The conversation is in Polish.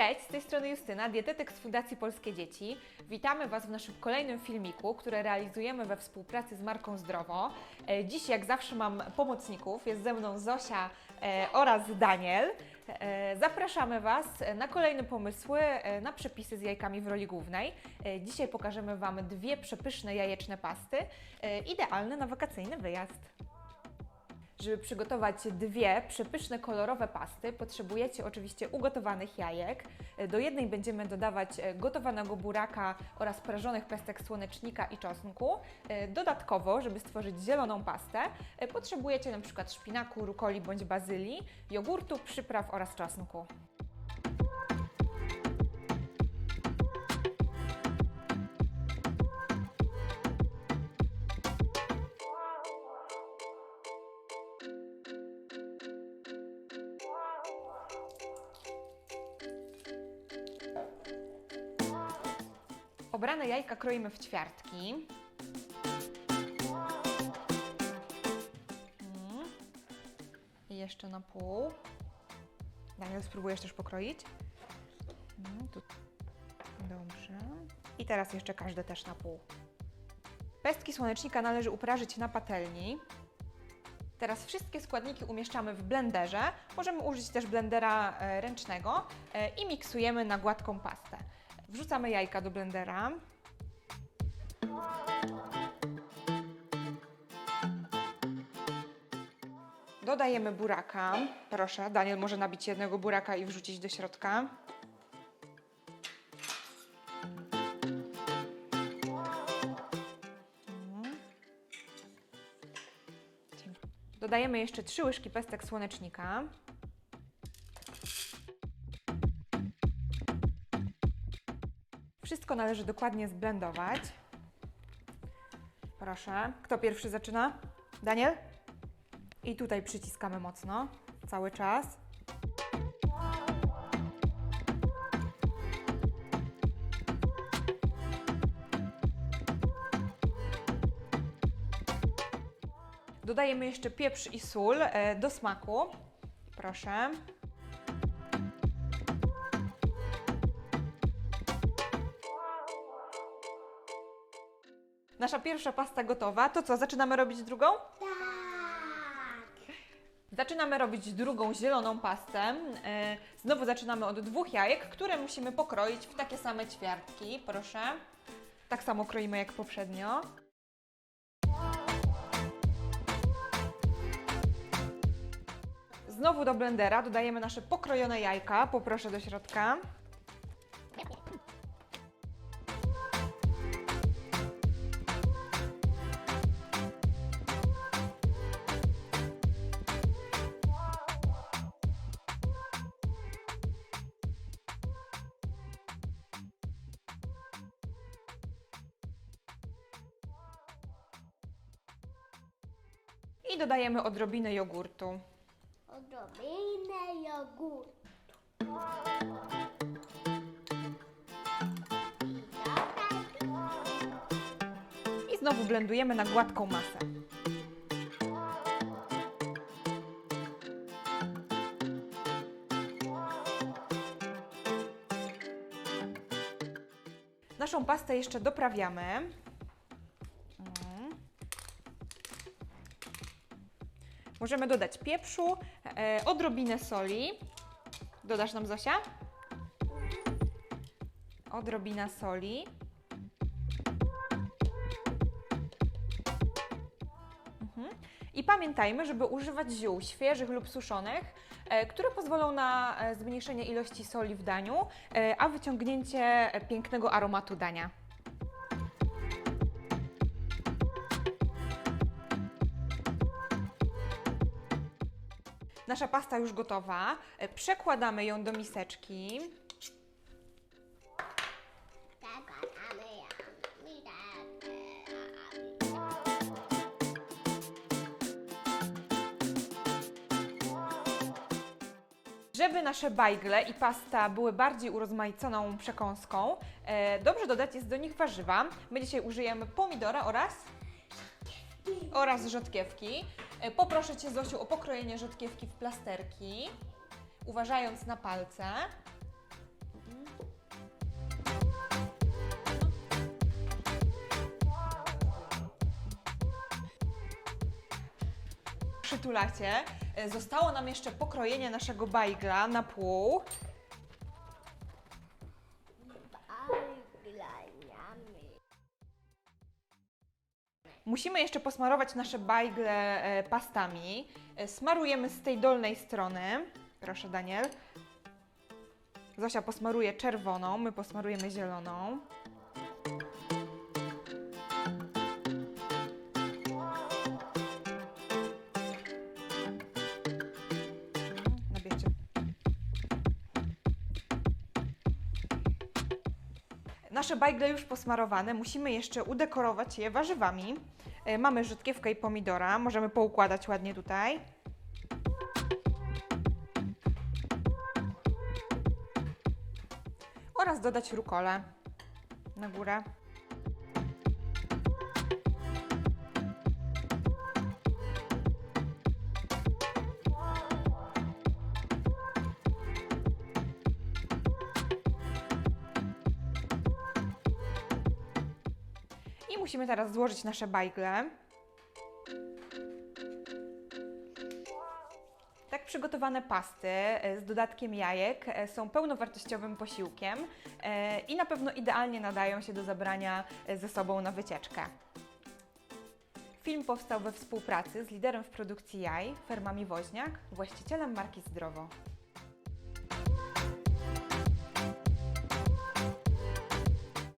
Cześć, z tej strony Justyna, dietetyk z Fundacji Polskie Dzieci. Witamy Was w naszym kolejnym filmiku, który realizujemy we współpracy z Marką Zdrowo. E, Dziś, jak zawsze, mam pomocników. Jest ze mną Zosia e, oraz Daniel. E, Zapraszamy Was na kolejne pomysły na przepisy z jajkami w roli głównej. Dzisiaj pokażemy Wam dwie przepyszne jajeczne pasty, idealne na wakacyjny wyjazd. Żeby przygotować dwie przepyszne kolorowe pasty, potrzebujecie oczywiście ugotowanych jajek. Do jednej będziemy dodawać e, gotowanego buraka oraz prażonych pestek słonecznika i czosnku. E, Dodatkowo, żeby stworzyć zieloną pastę, e, potrzebujecie np. szpinaku, rukoli bądź bazylii, jogurtu, przypraw oraz czosnku. Obrane jajka kroimy w ćwiartki. I jeszcze na pół. Daniel, spróbujesz też pokroić? Mm. Dobrze. I teraz jeszcze każde też na pół. Pestki słonecznika należy uprażyć na patelni. Teraz wszystkie składniki umieszczamy w blenderze. Możemy użyć też blendera e, ręcznego e, i miksujemy na gładką pastę. Wrzucamy jajka do blendera. Dodajemy buraka. Proszę, Daniel może nabić jednego buraka i wrzucić do środka. Dodajemy jeszcze trzy łyżki pestek słonecznika. Wszystko należy dokładnie zblendować. Proszę. Kto pierwszy zaczyna? Daniel? I tutaj przyciskamy mocno, cały czas. Dodajemy jeszcze pieprz i sól e, do smaku. Proszę. Nasza pierwsza pasta gotowa. To co, zaczynamy robić drugą? Zaczynamy robić drugą zieloną pastę. E, Znowu zaczynamy od dwóch jajek, które musimy pokroić w takie same ćwiartki. Proszę. Tak samo kroimy jak poprzednio. Znowu do blendera dodajemy nasze pokrojone jajka. Poproszę do środka. I dodajemy odrobinę jogurtu. Odrobinę jogurtu. I znowu blendujemy na gładką masę. Naszą pastę jeszcze doprawiamy. Możemy dodać pieprzu, e, odrobinę soli. Dodasz nam Zosia? Odrobina soli. I pamiętajmy, żeby używać ziół świeżych lub suszonych, e, które pozwolą na e, zmniejszenie ilości soli w daniu, e, a wyciągnięcie pięknego aromatu dania. Nasza pasta już gotowa. E, Przekładamy ją do miseczki. Żeby nasze bajgle i pasta były bardziej urozmaiconą przekąską, e, dobrze dodać jest do nich warzywa. My dzisiaj użyjemy pomidora oraz oraz rzodkiewki. E, Poproszę Cię, Zosiu, o pokrojenie rzodkiewki w plasterki, uważając na palce. Przytulacie. E, Zostało nam jeszcze pokrojenie naszego bajgla na pół. Musimy jeszcze posmarować nasze bajgle e, pastami. E, Smarujemy z tej dolnej strony. Proszę, Daniel. Zosia posmaruje czerwoną, my posmarujemy zieloną. Nasze bajgle już posmarowane, musimy jeszcze udekorować je warzywami. E, Mamy rzutkiewkę i pomidora, możemy poukładać ładnie tutaj. Oraz dodać rukolę na górę. Musimy teraz złożyć nasze bajgle. Tak przygotowane pasty e, z dodatkiem jajek e, są pełnowartościowym posiłkiem e, i na pewno idealnie nadają się do zabrania ze sobą na wycieczkę. Film powstał we współpracy z liderem w produkcji jaj, fermami Woźniak, właścicielem marki Zdrowo.